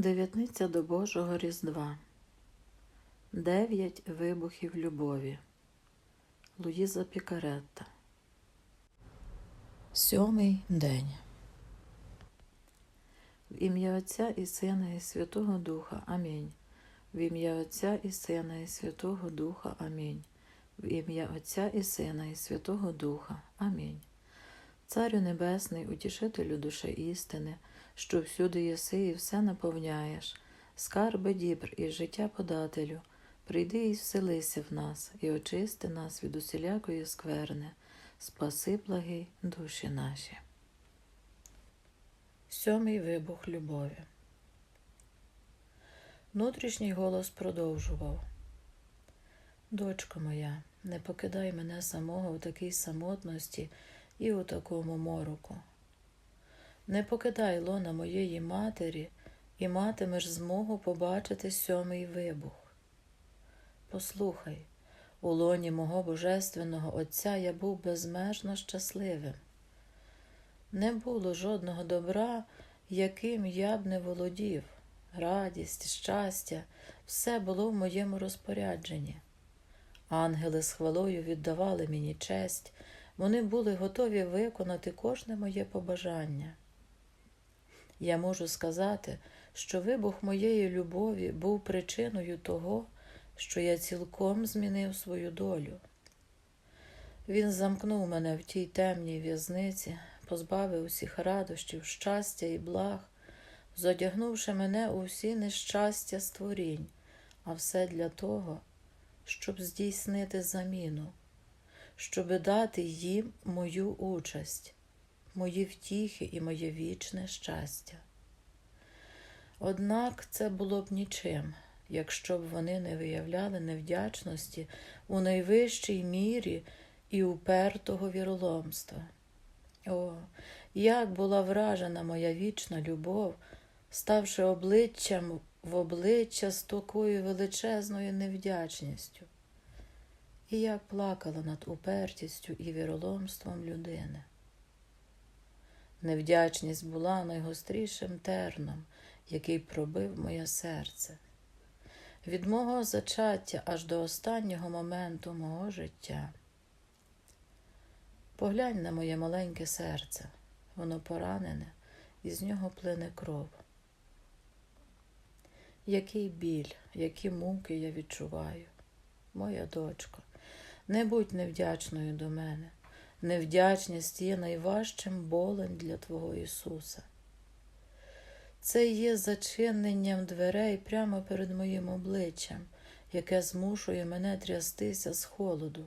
Дев'ятниця до Божого Різдва. Дев'ять вибухів любові. Луїза Пікаретта. Сьомий день. В ім'я Отця і Сина і Святого Духа. Амінь. В ім'я Отця і Сина і Святого Духа. Амінь. В ім'я Отця і Сина і Святого Духа. Амінь. Царю Небесний, утішителю душе істини, що всюди єси і все наповняєш, скарби дібр і життя подателю, прийди і вселися в нас, і очисти нас від усілякої скверни, спаси благий душі наші. Сьомий вибух любові. Внутрішній голос продовжував. Дочко моя, не покидай мене самого в такій самотності і у такому мороку. Не покидай лона моєї матері, і матимеш змогу побачити сьомий вибух. Послухай, у лоні мого Божественного Отця я був безмежно щасливим. Не було жодного добра, яким я б не володів. Радість, щастя, все було в моєму розпорядженні. Ангели з хвалою віддавали мені честь, вони були готові виконати кожне моє побажання. Я можу сказати, що вибух моєї любові був причиною того, що я цілком змінив свою долю. Він замкнув мене в тій темній в'язниці, позбавив усіх радощів, щастя і благ, зодягнувши мене у всі нещастя створінь, а все для того, щоб здійснити заміну, щоби дати їм мою участь, мої втіхи і моє вічне щастя. Однак це було б нічим, якщо б вони не виявляли невдячності у найвищій мірі і упертого віроломства. О, як була вражена моя вічна любов, ставши обличчям в обличчя з такою величезною невдячністю, і як плакала над упертістю і віроломством людини. Невдячність була найгострішим терном, який пробив моє серце. Від мого зачаття аж до останнього моменту мого життя. Поглянь на моє маленьке серце, воно поранене, і з нього плине кров. Який біль, які муки я відчуваю, моя дочко, не будь невдячною до мене. Невдячність є найважчим болем для Твого Ісуса. Це є зачиненням дверей прямо перед моїм обличчям, яке змушує мене трястися з холоду.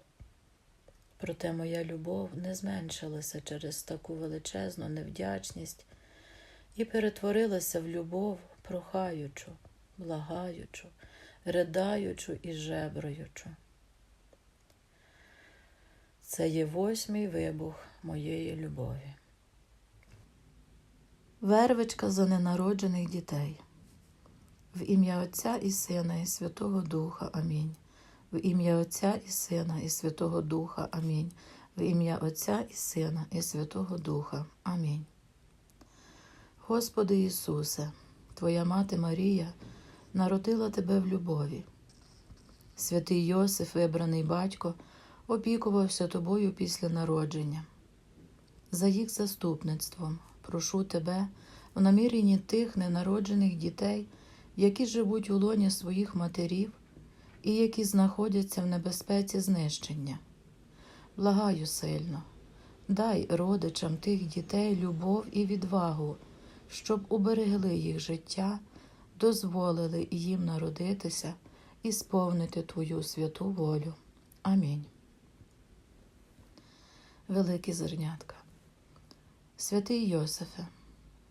Проте моя любов не зменшилася через таку величезну невдячність і перетворилася в любов прохаючу, благаючу, ридаючу і жебраючу. Це є восьмий вибух моєї любові. Вервичка за ненароджених дітей. В ім'я Отця і Сина, і Святого Духа. Амінь. В ім'я Отця і Сина, і Святого Духа. Амінь. В ім'я Отця і Сина, і Святого Духа. Амінь. Господи Ісусе, Твоя мати Марія народила Тебе в любові. Святий Йосиф, вибраний батько, опікувався тобою після народження. За їх заступництвом прошу тебе в наміренні тих ненароджених дітей, які живуть у лоні своїх матерів і які знаходяться в небезпеці знищення. Благаю сильно, дай родичам тих дітей любов і відвагу, щоб уберегли їх життя, дозволили їм народитися і сповнити Твою святу волю. Амінь. Великі зернятка. Святий Йосифе,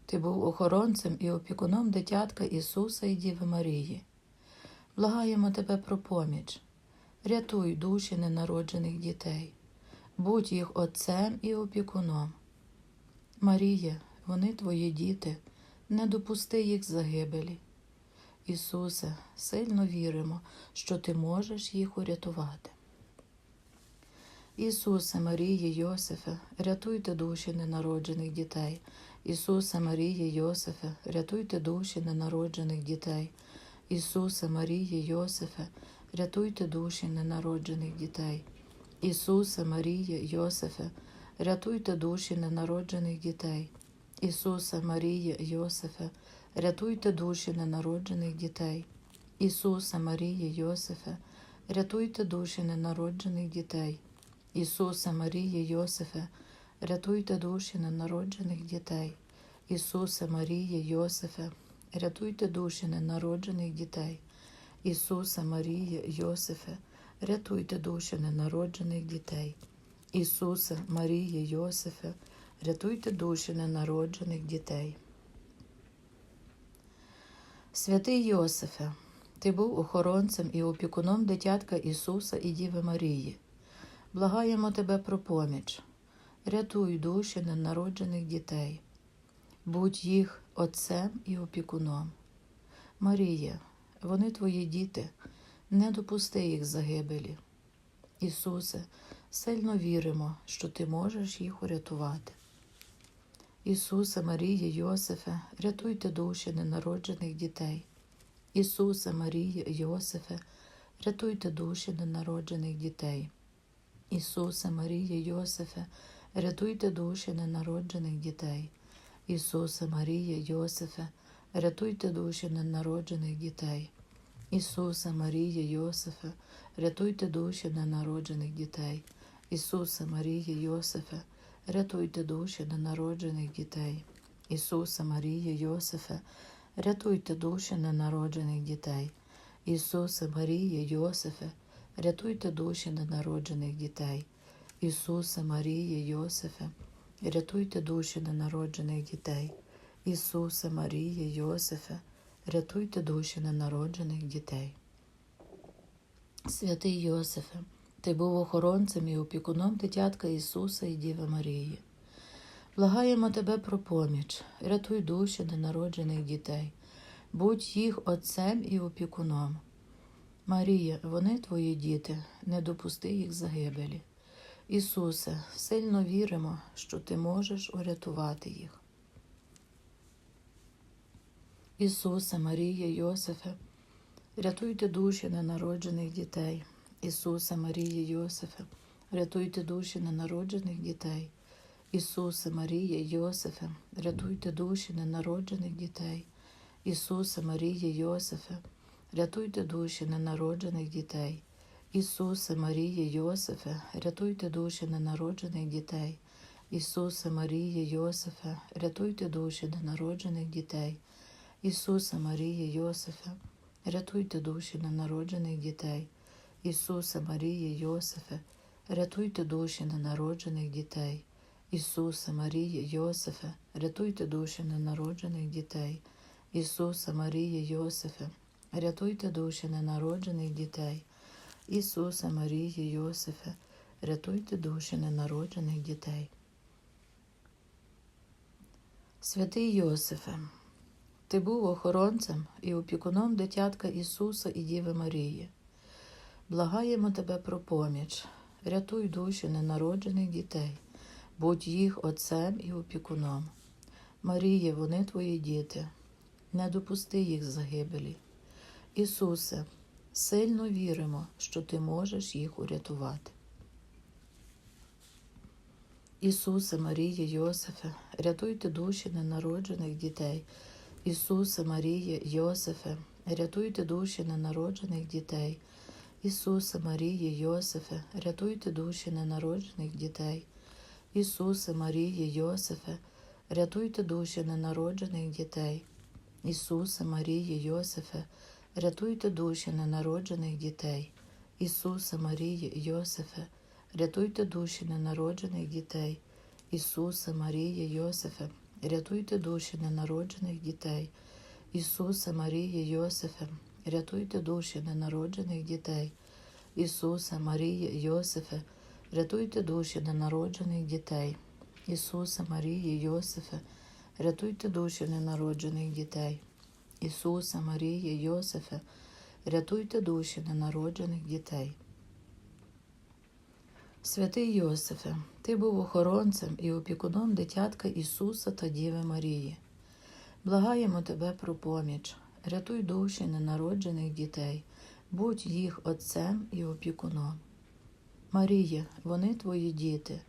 ти був охоронцем і опікуном дитятка Ісуса і Діви Марії. Благаємо тебе про поміч, рятуй душі ненароджених дітей, будь їх отцем і опікуном. Марія, вони твої діти, не допусти їх загибелі. Ісусе, сильно віримо, що ти можеш їх урятувати. Ісусе, Марії, Йосифе, рятуйте душі ненароджених дітей, Ісусе Марія, Йосифе, рятуйте душі ненароджених дітей. Ісусе Марія, Йосифе, рятуйте душі ненароджених дітей. Ісусе Марія, Йосифе, рятуйте душі ненароджених дітей. Ісусе Марія, Йосифе, рятуйте душі ненароджених дітей. Ісусе Марія, Йосифе, рятуйте душі ненароджених дітей. Ісусе Марія, Йосифе, рятуйте душі ненароджених дітей. Ісусе Марія, Йосифе, рятуйте душі ненароджених дітей. Ісусе Марія, Йосифе, рятуйте душі ненароджених дітей. Ісусе Марія, Йосифе, рятуйте душі ненароджених дітей. Святий Йосифе, ти був охоронцем і опікуном дитятка Ісуса і Діви Марії. Благаємо тебе про поміч. Рятуй душі ненароджених дітей. Будь їх отцем і опікуном. Марія, вони твої діти, не допусти їх загибелі. Ісусе, сильно віримо, що Ти можеш їх урятувати. Ісусе, Марія, Йосифе, рятуйте душі ненароджених дітей. Ісусе, Марія, Йосифе, рятуйте душі ненароджених дітей. Ісусе, Марія, Йосифе, рятуйте душі ненароджених дітей. Ісусе, Марія, Йосифе, рятуйте душі ненароджених дітей. Ісусе, Марія, Йосифе, рятуйте душі ненароджених дітей. Ісусе, Марія, Йосифе, рятуйте душі ненароджених дітей. Ісусе, Марія, Йосифе, рятуйте душі ненароджених дітей. Ісусе, Марія, Йосифе, рятуйте душі ненароджених дітей. Ісусе, Марія, Йосифе, рятуйте душі ненароджених дітей. Ісусе, Марія, Йосифе, рятуйте душі ненароджених дітей. Святий Йосифе, ти був охоронцем і опікуном дитятка Ісуса і Діви Марії. Благаємо тебе про поміч, рятуй душі ненароджених дітей, будь їх отцем і опікуном. Марія, вони твої діти, не допусти їх загибелі. Ісусе, сильно віримо, що Ти можеш урятувати їх. Ісусе, Марія, Йосифе, рятуйте душі ненароджених дітей. Ісусе, Марія, Йосифе, рятуйте душі ненароджених дітей. Ісусе, Марія, Йосифе, рятуйте душі ненароджених дітей. Ісусе, Марія, Йосифе, рятуйте душі ненароджених дітей. Ісусе, Марія, Йосифе, рятуйте душі ненароджених дітей. Ісусе, Марія, Йосифе, рятуйте душі ненароджених дітей. Ісусе, Марія, Йосифе, рятуйте душі ненароджених дітей. Ісусе, Марія, Йосифе, рятуйте душі ненароджених дітей. Ісусе, Марія, Йосифе, рятуйте душі ненароджених дітей. Ісусе, Марія, Йосифе, рятуйте душі ненароджених дітей. Ісусе, Марія, Йосифе, рятуйте душі ненароджених дітей. Святий Йосифе, ти був охоронцем і опікуном дитятка Ісуса і Діви Марії. Благаємо тебе про поміч, рятуй душі ненароджених дітей, будь їх отцем і опікуном. Маріє, вони твої діти, не допусти їх загибелі. Ісусе, сильно віримо, що Ти можеш їх урятувати. Ісусе, Марія, Йосифе, рятуйте душі ненароджених дітей. Ісусе, Марія, Йосифе, рятуйте душі ненароджених дітей. Ісусе, Марія, Йосифе, рятуйте душі ненароджених дітей. Ісусе, Марія, Йосифе, рятуйте душі ненароджених дітей. Ісусе, Марія, Йосифе, рятуйте душі ненароджених дітей. Ісусе, Марія, Йосифе, рятуйте душі ненароджених дітей. Ісусе, Марія, Йосифе, рятуйте душі ненароджених дітей. Ісусе, Марія, Йосифе, рятуйте душі ненароджених дітей. Ісусе, Марія, Йосифе, рятуйте душі ненароджених дітей. Ісусе, Марія, Йосифе, рятуйте душі ненароджених дітей. Ісусе, Марія, Йосифе, рятуйте душі ненароджених дітей. Святий Йосифе, ти був охоронцем і опікуном дитятка Ісуса та Діви Марії. Благаємо тебе про поміч, рятуй душі ненароджених дітей, будь їх отцем і опікуном. Маріє, вони твої діти,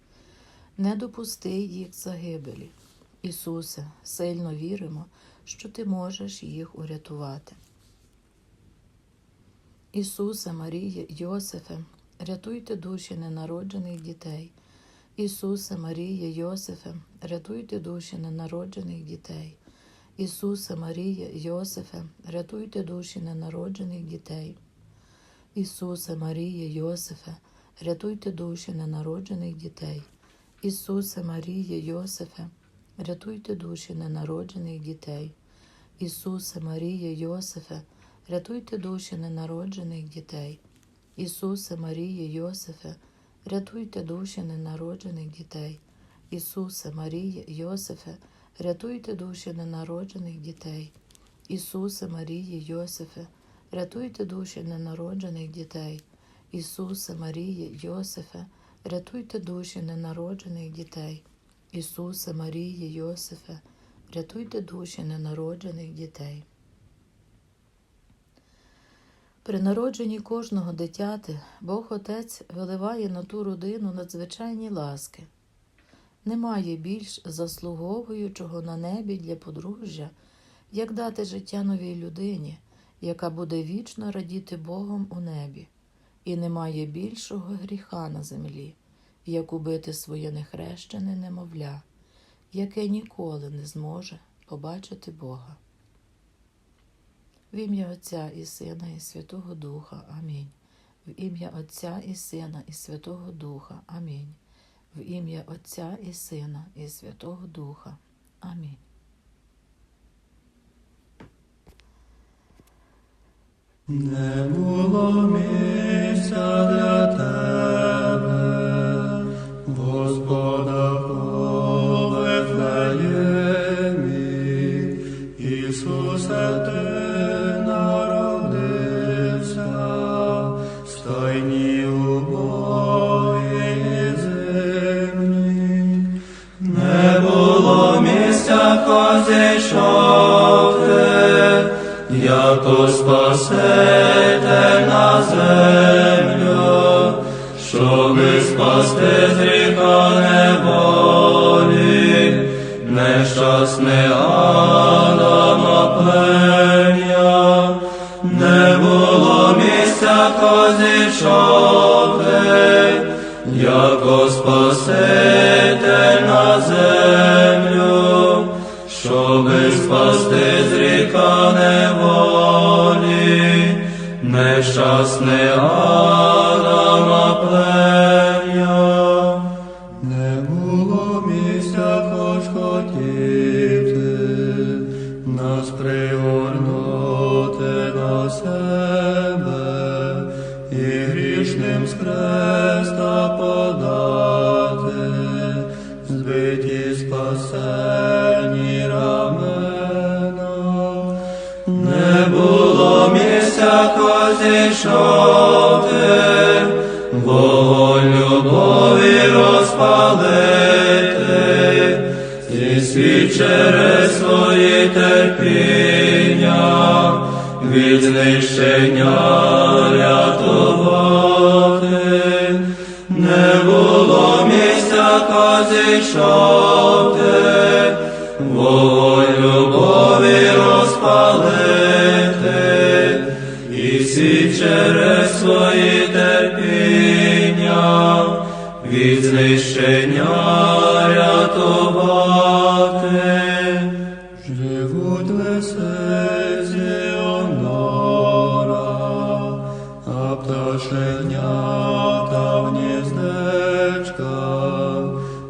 не допусти їх загибелі. Ісусе, сильно віримо, що ти можеш їх урятувати. Ісусе, Маріє, Йосифе, рятуйте душі ненароджених дітей. Ісусе, Маріє, Йосифе, рятуйте душі ненароджених дітей. Ісусе, Маріє, Йосифе, рятуйте душі ненароджених дітей. Ісусе, Маріє, Йосифе, рятуйте душі ненароджених дітей. Ісусе, Маріє, Йосифе, рятуйте душі ненароджених дітей. Ісусе, Маріє, Йосифе, рятуйте душі ненароджених дітей. Ісусе, Маріє, Йосифе, рятуйте душі ненароджених дітей. Ісусе, Маріє, Йосифе, рятуйте душі ненароджених дітей. Ісусе, Маріє, Йосифе, рятуйте душі ненароджених дітей. Ісусе, Маріє, Йосифе, рятуйте душі ненароджених дітей. Ісусе, Маріє, Йосифе, рятуйте душі ненароджених дітей. При народженні кожного дитяти Бог Отець виливає на ту родину надзвичайні ласки. Немає більш заслуговуючого на небі для подружжя, як дати життя новій людині, яка буде вічно радіти Богом у небі, і немає більшого гріха на землі, як убити своє нехрещене немовля, яке ніколи не зможе побачити Бога. В ім'я Отця і Сина, і Святого Духа. Амінь. В ім'я Отця і Сина, і Святого Духа. Амінь. В ім'я Отця і Сина, і Святого Духа. Амінь. Не було місця що ти, яко спасете на землю, щоби спасти з спасти з ріка неволі, нещасне спасені рамена. Не було місця, козі ти, вогонь любові розпалити, і світ свої терпіння, від знищення рятувати. Не було місця, козі ти, любові і всі через свої терпіння, від знищення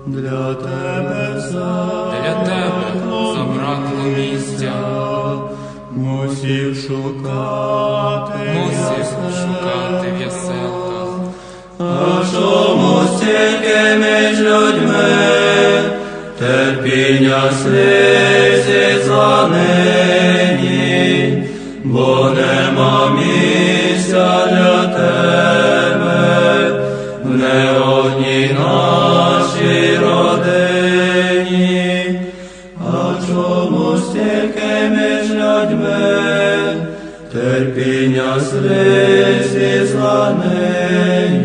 для тебе Для тебе забракло місця, Мусів шукати, мусив шукати в яселках. а чому стільки між людьми, терпіння слізі за нині, бо нема місця для тебе. В неодній жадьми, терпіння слизі зранені,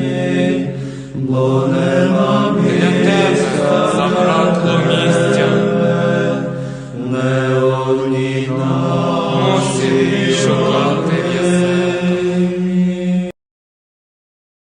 бо нема